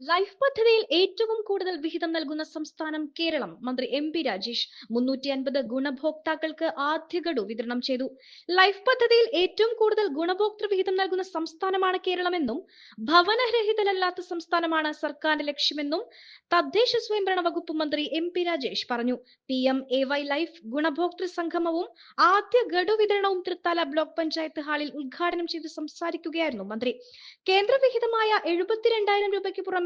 Life പദ്ധതിയിൽ ഏറ്റവും കൂടുതൽ വിഹിതം നൽകുന്ന സംസ്ഥാനം കേരളം. മന്ത്രി എം പി രാജേഷ് മുന്നൂറ്റി അൻപത് ഗുണഭോക്താക്കൾക്ക് ആദ്യ ഗഡു വിതരണം ചെയ്തു. ലൈഫ് പദ്ധതിയിൽ ഏറ്റവും കൂടുതൽ ഗുണഭോക്തൃ വിഹിതം നൽകുന്ന സംസ്ഥാനമാണ് കേരളമെന്നും ഭവനരഹിതരല്ലാത്ത സംസ്ഥാനമാണ് സർക്കാരിന്റെ ലക്ഷ്യമെന്നും തദ്ദേശ സ്വയംഭരണ വകുപ്പ് മന്ത്രി എം പി രാജേഷ് പറഞ്ഞു. P M A Y life ഗുണഭോക്തൃ സംഗമവും ആദ്യ ഗഡു വിതരണവും തൃത്താല ബ്ലോക്ക് പഞ്ചായത്ത് ഹാളിൽ ഉദ്ഘാടനം ചെയ്ത് സംസാരിക്കുകയായിരുന്നു മന്ത്രി. കേന്ദ്രവിഹിതമായ എഴുപത്തിരണ്ടായിരം രൂപയ്ക്ക് പുറമെ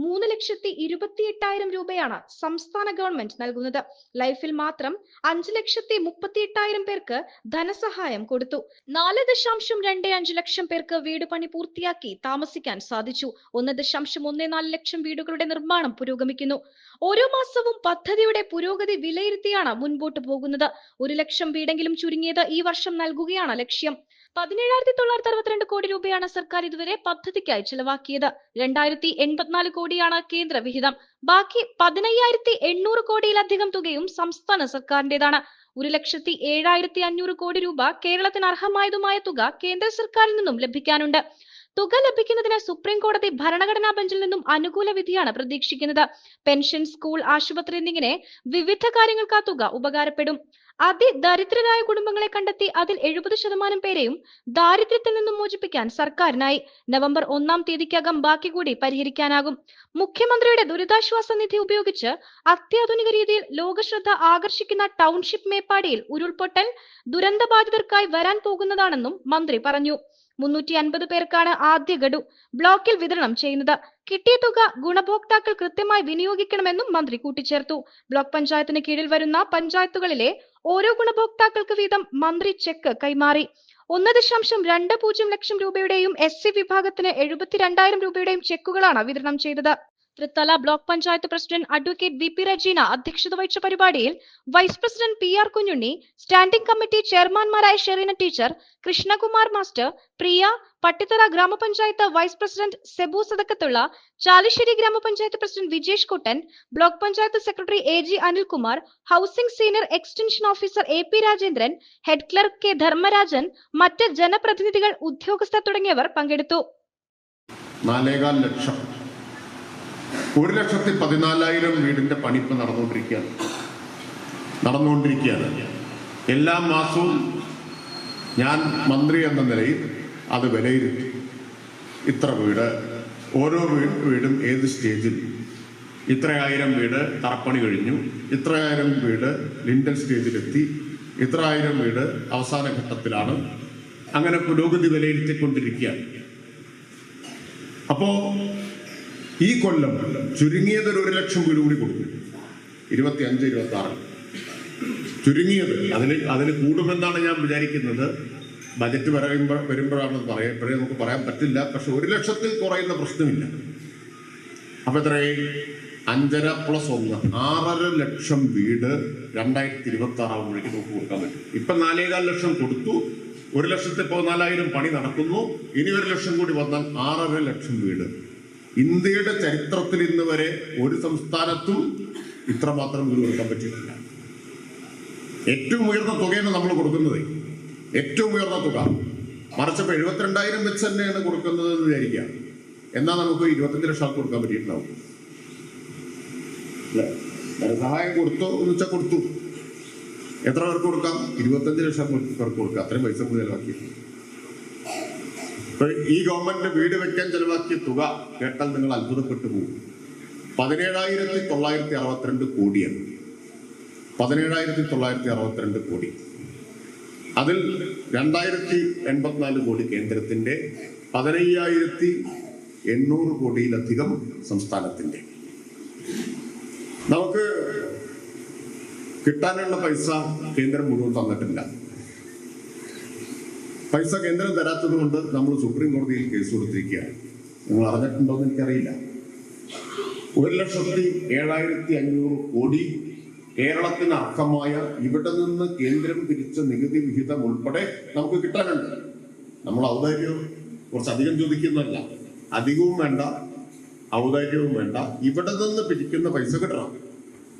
മൂന്ന് ലക്ഷത്തി ഇരുപത്തി എട്ടായിരം രൂപയാണ് സംസ്ഥാന ഗവൺമെന്റ് നൽകുന്നത്. ലൈഫിൽ മാത്രം അഞ്ച് ലക്ഷത്തി മുപ്പത്തി എട്ടായിരം പേർക്ക് ധനസഹായം കൊടുത്തു. നാല് ദശാംശം രണ്ട് അഞ്ച് ലക്ഷം പേർക്ക് വീട് പണി പൂർത്തിയാക്കി താമസിക്കാൻ സാധിച്ചു. ഒന്ന് ദശാംശം ഒന്ന് നാല് ലക്ഷം വീടുകളുടെ നിർമ്മാണം പുരോഗമിക്കുന്നു. ഓരോ മാസവും പദ്ധതിയുടെ പുരോഗതി വിലയിരുത്തിയാണ് മുൻപോട്ട് പോകുന്നത്. ഒരു ലക്ഷം വീടെങ്കിലും ചുരുങ്ങിയത് ഈ വർഷം നൽകുകയാണ് ലക്ഷ്യം. പതിനേഴായിരത്തി തൊള്ളായിരത്തി അറുപത്തിരണ്ട് കോടി രൂപയാണ് സർക്കാർ ഇതുവരെ പദ്ധതിക്കായി ചെലവാക്കിയത്. രണ്ടായിരത്തി എൺപത്തിനാല് കോടിയാണ് കേന്ദ്ര വിഹിതം. ബാക്കി പതിനയ്യായിരത്തി എണ്ണൂറ് കോടിയിലധികം തുകയും സംസ്ഥാന സർക്കാരിന്റേതാണ്. ഒരു ലക്ഷത്തി ഏഴായിരത്തി അഞ്ഞൂറ് കോടി രൂപ കേരളത്തിന് അർഹമായതുമായ തുക കേന്ദ്ര സർക്കാരിൽ നിന്നും ലഭിക്കാനുണ്ട്. തുക ലഭിക്കുന്നതിന് സുപ്രീം കോടതി ഭരണഘടനാ ബെഞ്ചിൽ നിന്നും അനുകൂല വിധിയാണ് പ്രതീക്ഷിക്കുന്നത്. പെൻഷൻ സ്കൂൾ ആശുപത്രി എന്നിങ്ങനെ വിവിധ കാര്യങ്ങൾക്ക് ആ തുക ഉപകാരപ്പെടും. അതിദരിദ്രരായ കുടുംബങ്ങളെ കണ്ടെത്തി അതിൽ എഴുപത് ശതമാനം പേരെയും ദാരിദ്ര്യത്തിൽ നിന്നും മോചിപ്പിക്കാൻ സർക്കാരിനായി നവംബർ ഒന്നാം തീയതിക്കകം ബാക്കി കൂടി പരിഹരിക്കാനാകും. മുഖ്യമന്ത്രിയുടെ ദുരിതാശ്വാസ നിധി ഉപയോഗിച്ച് അത്യാധുനിക രീതിയിൽ ലോകശ്രദ്ധ ആകർഷിക്കുന്ന ടൗൺഷിപ്പ് മേപ്പാടിയിൽ ഉരുൾപൊട്ടൽ ദുരന്തബാധിതർക്കായി വരാൻ പോകുന്നതാണെന്നും മന്ത്രി പറഞ്ഞു. മുന്നൂറ്റി അൻപത് പേർക്കാണ് ആദ്യ ഗഡു ബ്ലോക്കിൽ വിതരണം ചെയ്യുന്നത്. കിട്ടിയ തുക ഗുണഭോക്താക്കൾ കൃത്യമായി വിനിയോഗിക്കണമെന്നും മന്ത്രി കൂട്ടിച്ചേർത്തു. ബ്ലോക്ക് പഞ്ചായത്തിന് കീഴിൽ വരുന്ന പഞ്ചായത്തുകളിലെ ഓരോ ഗുണഭോക്താക്കൾക്ക് വീതം മന്ത്രി ചെക്ക് കൈമാറി. ഒന്ന് ദശാംശം രണ്ട് പൂജ്യം ലക്ഷം രൂപയുടെയും എസ് സി വിഭാഗത്തിന് എഴുപത്തിരണ്ടായിരം രൂപയുടെയും ചെക്കുകളാണ് വിതരണം ചെയ്തത്. Thrithala block panchayat president advocate V P Rajeena അധ്യക്ഷത വഹിച്ച പരിപാടിയിൽ vice president P R Kunhunni standing committee ചെയർമാൻമാരായ Shereena teacher Krishnakumar master Priya Pattithara ഗ്രാമപഞ്ചായത്ത് വൈസ് പ്രസിഡന്റ് സെബു സദക്കത്തുള്ള ചാലിശ്ശേരി ഗ്രാമപഞ്ചായത്ത് president Vijesh Kuttan block panchayat secretary A G Anilkumar housing senior extension officer A P Rajendran head clerk K Dharmarajan മറ്റ് ജനപ്രതിനിധികൾ ഉദ്യോഗസ്ഥർ തുടങ്ങിയവർ പങ്കെടുത്തു. നാലേകാൽ ലക്ഷം ഒരു ലക്ഷത്തി പതിനാലായിരം വീടിന്റെ പണി ഇപ്പം നടന്നുകൊണ്ടിരിക്കുകയാണ്. നടന്നുകൊണ്ടിരിക്കുകയാണ്. എല്ലാ മാസവും ഞാൻ മന്ത്രി എന്ന നിലയിൽ അത് വിലയിരുത്തി. ഇത്ര വീട് ഓരോ വീടും ഏത് സ്റ്റേജിൽ? ഇത്രയായിരം വീട് തറപ്പണി കഴിഞ്ഞു. ഇത്രയായിരം വീട് ലിൻഡൽ സ്റ്റേജിലെത്തി. ഇത്ര ആയിരം വീട് അവസാന ഘട്ടത്തിലാണ്. അങ്ങനെ പുരോഗതി വിലയിരുത്തിക്കൊണ്ടിരിക്കുകയാണ്. അപ്പോ ഈ കൊല്ലം ചുരുങ്ങിയത് ഒരു ലക്ഷം വീട് കൂടി കൊടുക്കും ഇരുപത്തി അഞ്ച് ഇരുപത്തി ആറ് ചുരുങ്ങിയത്. അതിന് അതിന് കൂടുമെന്നാണ് ഞാൻ വിചാരിക്കുന്നത്. ബജറ്റ് പറയുമ്പോൾ വരുമ്പോഴാണെന്ന് പറയാം. ഇപ്പോഴേ നമുക്ക് പറയാൻ പറ്റില്ല. പക്ഷെ ഒരു ലക്ഷത്തിൽ കുറയുന്ന പ്രശ്നമില്ല. അപ്പൊ എത്രയേ അഞ്ചര പ്ലസ് ഒന്ന്. ആറര ലക്ഷം വീട് രണ്ടായിരത്തി ഇരുപത്തി ആറാകുമ്പോഴേക്ക് നമുക്ക് കൊടുക്കാൻ പറ്റും. ഇപ്പൊ നാലേകാൽ ലക്ഷം കൊടുത്തു. ഒരു ലക്ഷത്തി നാലായിരം പണി നടക്കുന്നു. ഇനി ഒരു ലക്ഷം കൂടി വന്നാൽ ആറര ലക്ഷം വീട്. ഇന്ത്യയുടെ ചരിത്രത്തിൽ ഇന്ന് വരെ ഒരു സംസ്ഥാനത്തും ഇത്രമാത്രം ഇത് കൊടുക്കാൻ പറ്റിയിട്ടില്ല. ഏറ്റവും ഉയർന്ന തുകയാണ് നമ്മൾ കൊടുക്കുന്നത്. ഏറ്റവും ഉയർന്ന തുക. മറിച്ചപ്പോൾ എഴുപത്തിരണ്ടായിരം വെച്ച് തന്നെയാണ് കൊടുക്കുന്നത് എന്ന് വിചാരിക്കുക. എന്നാൽ നമുക്ക് ഇരുപത്തഞ്ച് ലക്ഷം ആൾക്ക് കൊടുക്കാൻ പറ്റിയിട്ടുണ്ടാവും. ധനസഹായം കൊടുത്തോ എന്ന് വെച്ചാൽ കൊടുത്തു. എത്ര പേർക്ക് കൊടുക്കാം? ഇരുപത്തഞ്ച് ലക്ഷം പേർക്ക് കൊടുക്കാം. അത്രയും പൈസ ഇപ്പൊ ഈ ഗവൺമെന്റ് വീട് വെക്കാൻ ചെലവാക്കിയ തുക കേട്ടാൽ നിങ്ങൾ അത്ഭുതപ്പെട്ടു പോകും. പതിനേഴായിരത്തി തൊള്ളായിരത്തി അറുപത്തിരണ്ട് കോടിയാണ്. പതിനേഴായിരത്തി തൊള്ളായിരത്തി അറുപത്തിരണ്ട് കോടി. അതിൽ രണ്ടായിരത്തി എൺപത്തിനാല് കോടി കേന്ദ്രത്തിന്റെ പതിനയ്യായിരത്തി എണ്ണൂറ് കോടിയിലധികം സംസ്ഥാനത്തിന്റെ. നമുക്ക് കിട്ടാനുള്ള പൈസ കേന്ദ്രം മുഴുവൻ തന്നിട്ടില്ല. പൈസ കേന്ദ്രം തരാത്തത് കൊണ്ട് നമ്മൾ സുപ്രീം കോടതിയിൽ കേസ് കൊടുത്തിരിക്കുകയാണ്. നിങ്ങൾ അറിഞ്ഞിട്ടുണ്ടോ എന്ന് എനിക്കറിയില്ല. ഒരു ലക്ഷത്തി ഏഴായിരത്തി അഞ്ഞൂറ് കോടി കേരളത്തിന് അർഹമായ ഇവിടെ നിന്ന് കേന്ദ്രം പിരിച്ച നികുതി വിഹിതം ഉൾപ്പെടെ നമുക്ക് കിട്ടാനുണ്ട്. നമ്മൾ ഔദാര്യം കുറച്ചധികം ചോദിക്കുന്നതല്ല. അധികവും വേണ്ട ഔദാര്യവും വേണ്ട. ഇവിടെ നിന്ന് പിരിക്കുന്ന പൈസ കിട്ടണം.